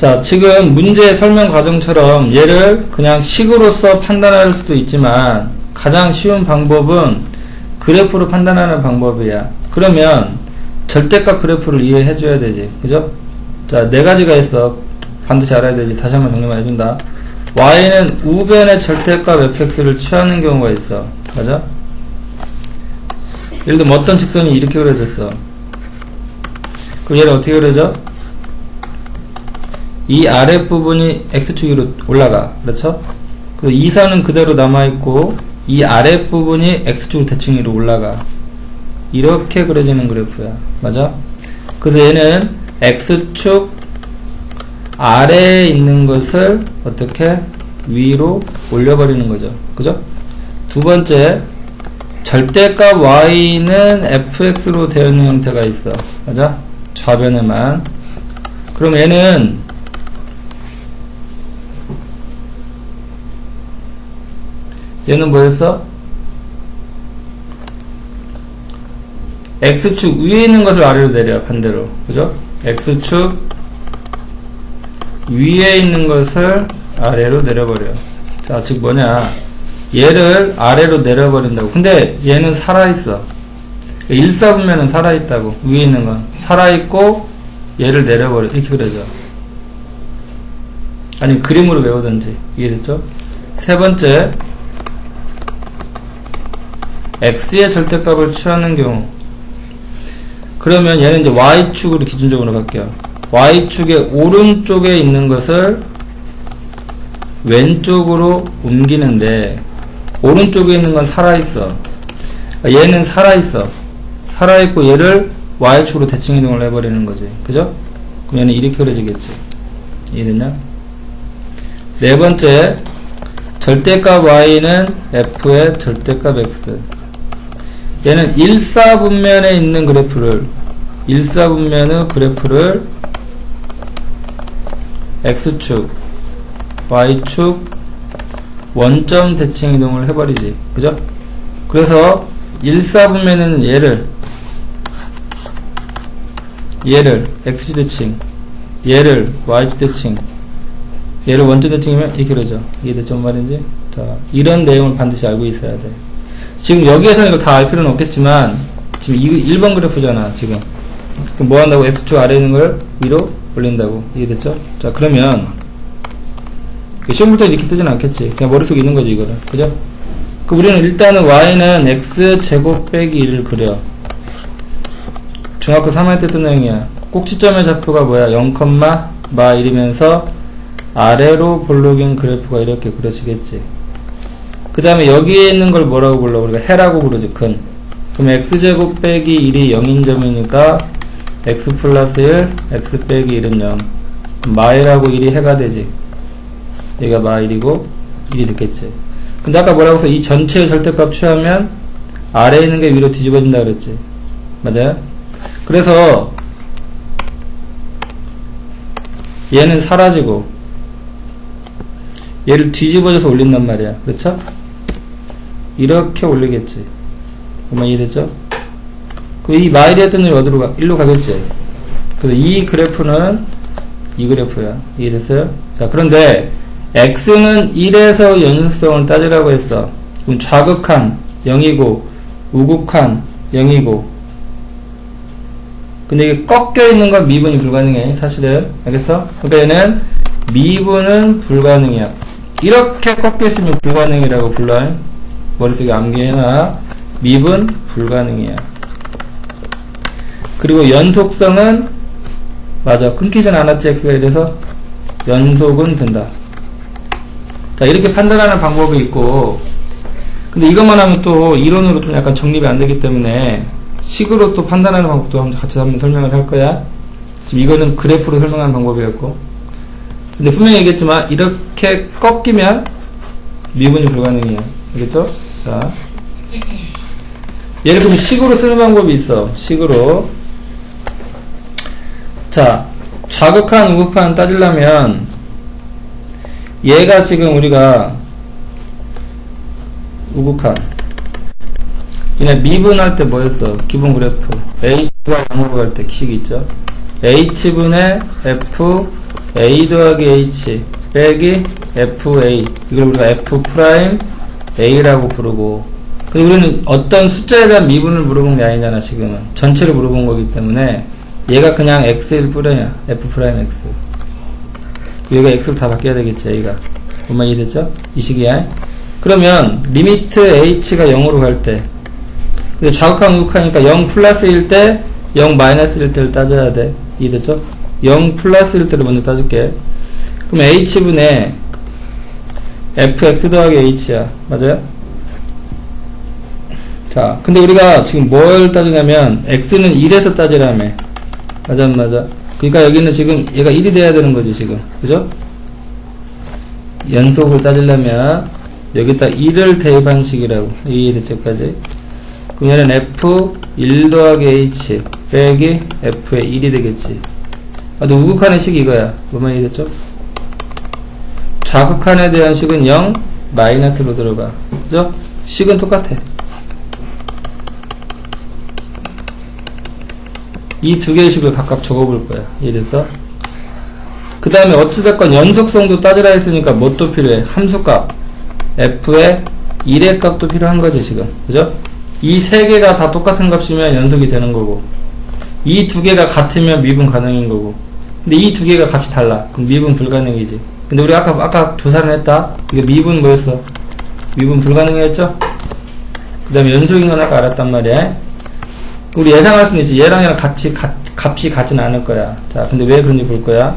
자, 지금 문제 설명 과정처럼 얘를 그냥 식으로서 판단할 수도 있지만 가장 쉬운 방법은 그래프로 판단하는 방법이야. 그러면 절대값 그래프를 이해해 줘야 되지. 그죠? 자, 네 가지가 있어. 반드시 알아야 되지. 다시 한번 정리만 해준다. y는 우변의 절대값 fx를 취하는 경우가 있어. 맞아? 예를 들면 어떤 직선이 이렇게 그려졌어. 그럼 얘를 어떻게 그려져? 이 아랫부분이 x축 위로 올라가. 그렇죠? 그래서 이 선은 그대로 남아있고, 이 아랫부분이 x축 대칭 위로 올라가. 이렇게 그려지는 그래프야. 맞아? 그래서 얘는 x축 아래에 있는 것을 어떻게 위로 올려버리는 거죠. 그죠? 두 번째, 절대값 y는 fx로 되어 있는 형태가 있어. 맞아? 좌변에만. 그럼 얘는 얘는 뭐였어? x축 위에 있는 것을 아래로 내려 반대로. 그죠? x축 위에 있는 것을 아래로 내려버려. 자 즉 뭐냐? 얘를 아래로 내려버린다고. 근데 얘는 살아있어. 일사분면은 살아있다고. 위에 있는 건. 살아있고 얘를 내려버려. 이렇게 그려져. 아니면 그림으로 외우든지. 이해됐죠? 세 번째 x의 절대값을 취하는 경우. 그러면 얘는 이제 y축으로 기준적으로 바뀌어 y축의 오른쪽에 있는 것을 왼쪽으로 옮기는데 오른쪽에 있는 건 살아있어. 그러니까 얘는 살아있어. 살아있고 얘를 y축으로 대칭 이동을 해버리는 거지. 그죠? 그럼 얘는 이렇게 그려지겠지. 이해됐냐? 네 번째 절대값 y는 f의 절대값 x 얘는 일사분면에 있는 그래프를 일사분면의 그래프를 x축 y축 원점 대칭 이동을 해버리지 그죠? 그래서 일사분면에는 얘를 얘를 x축 대칭 얘를 y축 대칭 얘를 원점 대칭이면 이렇게 그러죠 이해됐죠 뭔 말인지? 자 이런 내용을 반드시 알고 있어야 돼 지금 여기에서는 이걸 다 알 필요는 없겠지만 지금 이 1번 그래프잖아 지금. 뭐 한다고 x축 아래에 있는 걸 위로 올린다고 이해됐죠? 자 그러면 그 시험 볼때 이렇게 쓰진 않겠지. 그냥 머릿속에 있는 거지 이거는 그죠? 그 우리는 일단은 y는 x제곱 빼기 1을 그려. 중학교 3학년 때 했던 내용이야. 꼭지점의 좌표가 뭐야? 0, 마 1이면서 아래로 볼록인 그래프가 이렇게 그려지겠지 그 다음에 여기에 있는 걸 뭐라고 불러? 우리가 해라고 부르죠, 근. 그럼 x제곱 빼기 1이 0인 점이니까 x 플러스 1, x 빼기 1은 0. 마일하고 1이 해가 되지. 여기가 마일이고 1이 됐겠지. 근데 아까 뭐라고 해서 이 전체의 절대값 취하면 아래에 있는 게 위로 뒤집어진다 그랬지. 맞아요? 그래서 얘는 사라지고 얘를 뒤집어져서 올린단 말이야. 그렇죠? 이렇게 올리겠지. 그러면 이해됐죠? 그이 마일이었던 놈이 어디로 가? 일로 가겠지. 그래서 이 그래프는 이 그래프야. 이해됐어요? 자, 그런데 x는 1에서 연속성을 따지라고 했어. 그럼 좌극한 0이고 우극한 0이고 근데 이게 꺾여 있는 건 미분이 불가능해. 사실은. 알겠어? 그러니까 얘는 미분은 불가능이야. 이렇게 꺾여 있으면 불가능이라고 불러. 머릿속에 암기해놔. 미분 불가능이야. 그리고 연속성은 맞아. 끊기진 않았지 x가 이래서 연속은 된다. 자 이렇게 판단하는 방법이 있고 근데 이것만 하면 또 이론으로 좀 약간 정립이 안 되기 때문에 식으로 또 판단하는 방법도 같이 한번 설명을 할 거야. 지금 이거는 그래프로 설명하는 방법이었고 근데 분명히 얘기했지만 이렇게 꺾이면 미분이 불가능해요. 알겠죠? 자 예를 들면 식으로 쓰는 방법이 있어. 식으로 자 좌극한 우극한 따지려면 얘가 지금 우리가 우극한 얘네 미분할 때 뭐였어? 기본 그래프 H가 0으로 갈 때식 있죠? H분의 F A 더하기 H 빼기 FA 이걸 우리가 F 프라임 A라고 부르고. 근데 우리는 어떤 숫자에 대한 미분을 물어본 게 아니잖아 지금은. 전체를 물어본 거기 때문에 얘가 그냥 X일 뿐이야. F 프라임 X. 여기가 X로 다 바뀌어야 되겠지 A가. 뭔말 이해됐죠? 이 식이야 그러면 리미트 H가 0으로 갈 때. 근데 좌극한 우극하니까 0 플러스일 때0 마이너스일 때를 따져야 돼. 이해됐죠? 0 플러스일 때를 먼저 따질게. 그럼 H분의 fx 더하기 h야. 맞아요? 자 근데 우리가 지금 뭘 따지냐면 x는 1에서 따지라며. 맞아 안 맞아? 그러니까 여기는 지금 얘가 1이 돼야 되는 거지 지금. 그죠? 연속을 따지려면 여기다 1을 대입한 식이라고. 이해됐죠까지. 그럼 얘는 f 1 더하기 h 빼기 f의 1이 되겠지 아, 근데 우극한의 식이 이거야. 뭐만 이해됐죠? 좌극한에 대한 식은 0 마이너스로 들어가. 그죠? 식은 똑같아. 이 두 개의 식을 각각 적어볼 거야. 이해됐어? 그 다음에 어찌됐건 연속성도 따지라 했으니까 뭣도 필요해. 함수값. f의 1의 값도 필요한 거지 지금 그죠? 이 세 개가 다 똑같은 값이면 연속이 되는 거고. 이 두 개가 같으면 미분 가능인 거고 근데 이 두 개가 값이 달라. 그럼 미분 불가능이지. 근데 우리 아까 아까 조사를 했다. 이게 미분 뭐였어? 미분 불가능했죠? 그 다음에 연속인 건 아까 알았단 말이야. 우리 예상할 수는 있지. 얘랑 얘랑 같이 가, 값이 같진 않을 거야. 자 근데 왜 그런지 볼 거야.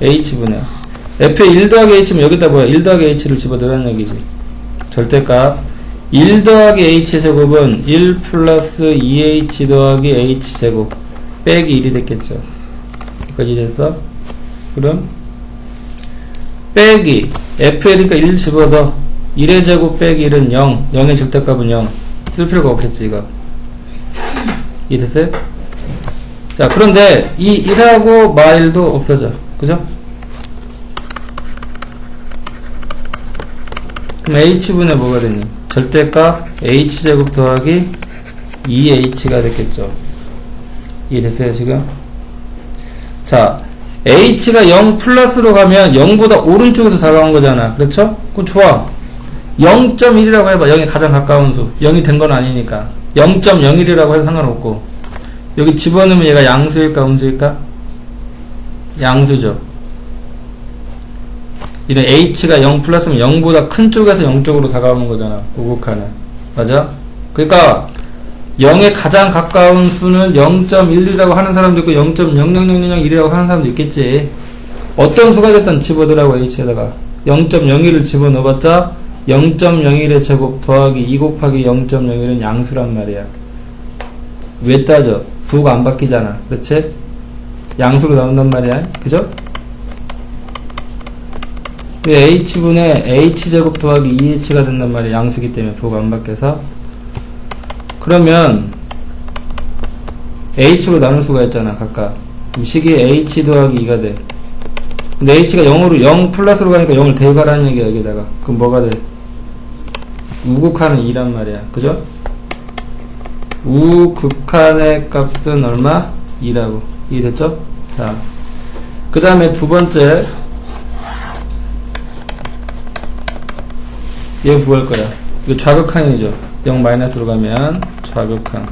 H분의 f의 1 더하기 h면 여기다 뭐야? 1 더하기 h를 집어넣으라는 얘기지. 절대값 1 더하기 h 제곱은 1 플러스 2h 더하기 h 제곱 빼기 1이 됐겠죠. 여기까지 됐어? 그럼 빼기 f에니까 1 집어넣어. 1의 제곱 빼기 1은 0 0의 절대값은 0 쓸 필요가 없겠지 이거. 이해됐어요? 자 그런데 이 1하고 마일도 없어져. 그죠? 그럼 h분의 뭐가 되니? 절대값 h제곱 더하기 2h가 됐겠죠. 이해됐어요 지금? 자 h가 0 플러스로 가면 0보다 오른쪽에서 다가온 거잖아. 그렇죠? 그럼 좋아. 0.1이라고 해봐. 0이 가장 가까운 수. 0이 된 건 아니니까. 0.01이라고 해도 상관없고. 여기 집어넣으면 얘가 양수일까 음수일까? 양수죠 이런 h가 0 플러스면 0보다 큰 쪽에서 0 쪽으로 다가오는 거잖아 우극하는 맞아? 그러니까 0에 가장 가까운 수는 0.1이라고 하는 사람도 있고 0.00001이라고 하는 사람도 있겠지 어떤 수가 됐든 집어넣으라고 h에다가 0.01을 집어넣어봤자 0.01의 제곱 더하기 2 곱하기 0.01은 양수란 말이야 왜 따져? 부호가 안 바뀌잖아 그렇지? 양수로 나온단 말이야 그죠? 왜 h분의 h제곱 더하기 2h가 된단 말이야 양수기 때문에 부호가 안 바뀌어서 그러면 h로 나눌 수가 있잖아 각각 식이 h 더하기 2가 돼 근데 h가 0으로 0 플러스로 가니까 0을 대입하라는 얘기야 여기다가 그럼 뭐가 돼? 우극한은 2란 말이야 그죠? 우극한의 값은 얼마? 2라고 이해됐죠? 자, 그 다음에 두 번째 얘 구할 거야. 이거 좌극한이죠. 0 마이너스로 가면 좌극한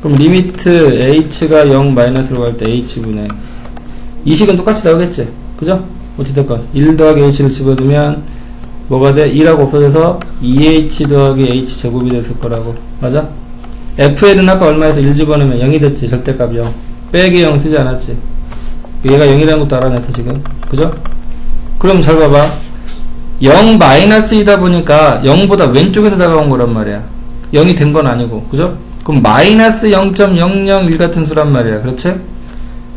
그럼 리미트 h가 0 마이너스로 갈 때 h분의 이 식은 똑같이 나오겠지? 그죠? 어찌됐건 1 더하기 h를 집어두면 뭐가 돼? 2라고 없어져서 2h 더하기 h 제곱이 됐을 거라고. 맞아? fl은 아까 얼마에서 1 집어넣으면 0이 됐지 절대값 0 빼기 0 쓰지 않았지. 얘가 0이라는 것도 알아냈어 지금. 그죠? 그럼 잘 봐봐 0 마이너스이다 보니까 0보다 왼쪽에서 다가온 거란 말이야. 0이 된 건 아니고. 그죠? 그럼 마이너스 0.001 같은 수란 말이야. 그렇지?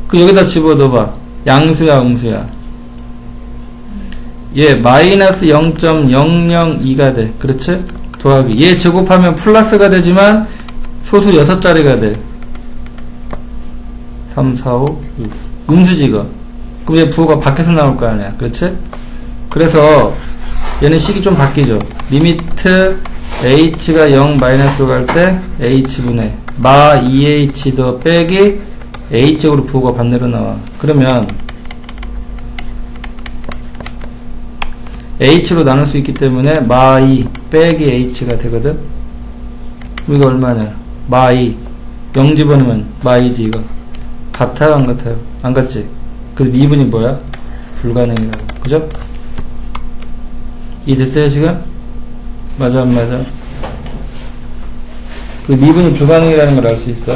그 여기다 집어넣어봐. 양수야 음수야? 얘 마이너스 0.002가 돼. 그렇지? 더하기. 얘 제곱하면 플러스가 되지만 소수 6자리가 돼. 3, 4, 5, 6 음수지 이거. 그럼 얘 부호가 밖에서 나올 거 아니야. 그렇지? 그래서 얘는 식이 좀 바뀌죠 리미트 h가 0 마이너스로 갈 때 h분의 마 2h 더 빼기 h제곱으로 부호가 반대로 나와. 그러면 h로 나눌 수 있기 때문에 마2 빼기 h가 되거든. 이거 얼마냐? 마 2. 0 집어넣으면 마 2지 이거. 같아요 안 같아요? 안 같지? 그 미분이 뭐야? 불가능이라고. 그죠? 이 됐어요 지금? 맞아 안 맞아? 그 미분이 불가능이라는 걸 알 수 있어.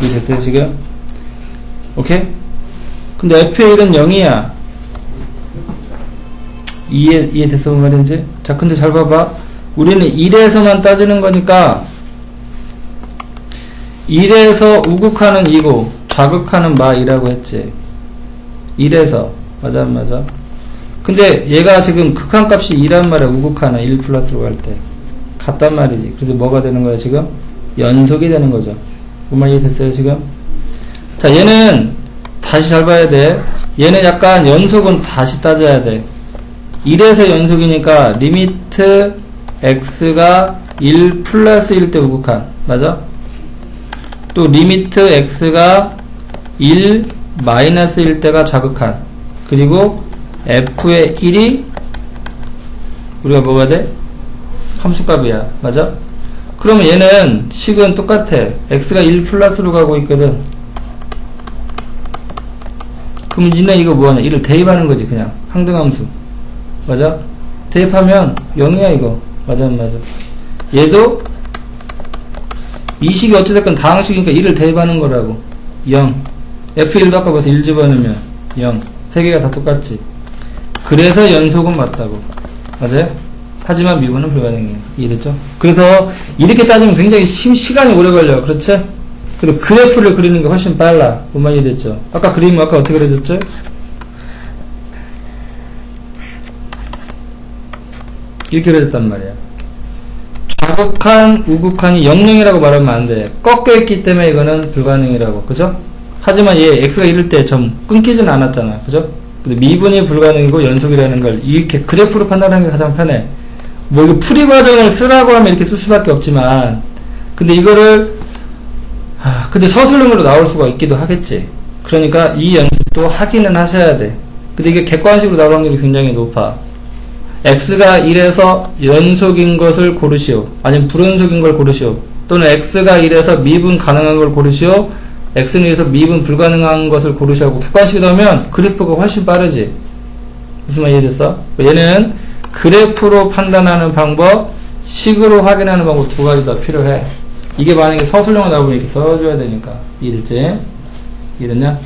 이 됐어요 지금? 오케이? 근데 F의 1은 0이야. 이해, 이해 됐어, 뭔 말인지? 자, 근데 잘 봐봐. 우리는 1에서만 따지는 거니까, 1에서 우극하는 이고, 좌극하는 마이라고 했지. 1에서. 맞아, 안 맞아? 근데 얘가 지금 극한 값이 2란 말이야, 우극 하나, 1 플러스로 갈 때. 같단 말이지. 그래서 뭐가 되는 거야, 지금? 연속이 되는 거죠. 뭔말 이해 됐어요, 지금? 자, 얘는 다시 잘 봐야 돼. 얘는 약간 연속은 다시 따져야 돼. 1에서 연속이니까 리미트 x가 1 플러스일 때 우극한. 맞아? 또 리미트 x가 1 마이너스일 때가 좌극한. 그리고 f의 1이 우리가 뭐가 돼? 함수값이야. 맞아? 그러면 얘는 식은 똑같아. x가 1 플러스로 가고 있거든. 그럼 니네 이거 뭐하냐? 이를 대입하는 거지 그냥 항등함수. 맞아? 대입하면 0이야 이거. 맞아 안 맞아? 얘도 이 식이 어찌됐건 다항식이니까 1을 대입하는 거라고. 0. F1도 아까 봐서 1 집어넣으면 0. 세 개가 다 똑같지. 그래서 연속은 맞다고. 맞아요? 하지만 미분은 불가능해요. 이해됐죠? 그래서 이렇게 따지면 굉장히 시, 시간이 오래 걸려요. 그렇죠? 그리고 그래프를 그리는 게 훨씬 빨라. 뭔 말이 됐죠? 아까 그림은 아까 어떻게 그려졌죠? 이렇게 그려졌단 말이야. 좌극한, 우극한이 00이라고 말하면 안 돼. 꺾여 있기 때문에 이거는 불가능이라고. 그죠? 하지만 얘 x가 이럴 때 좀 끊기진 않았잖아. 그죠? 근데 미분이 불가능이고 연속이라는 걸 이렇게 그래프로 판단하는 게 가장 편해. 뭐 이거 풀이 과정을 쓰라고 하면 이렇게 쓸 수밖에 없지만 근데 이거를 아, 근데 서술형으로 나올 수가 있기도 하겠지. 그러니까 이 연습도 하기는 하셔야 돼. 근데 이게 객관식으로 나올 확률이 굉장히 높아. x가 1에서 연속인 것을 고르시오. 아니면 불연속인 걸 고르시오. 또는 x가 1에서 미분 가능한 걸 고르시오. X는 1에서 미분 불가능한 것을 고르시오. 객관식이 나오면 그래프가 훨씬 빠르지. 무슨 말 이해됐어? 얘는 그래프로 판단하는 방법, 식으로 확인하는 방법 두 가지 다 필요해. 이게 만약에 서술형으로 나오면 이렇게 써줘야 되니까. 이해됐지? 이해됐냐?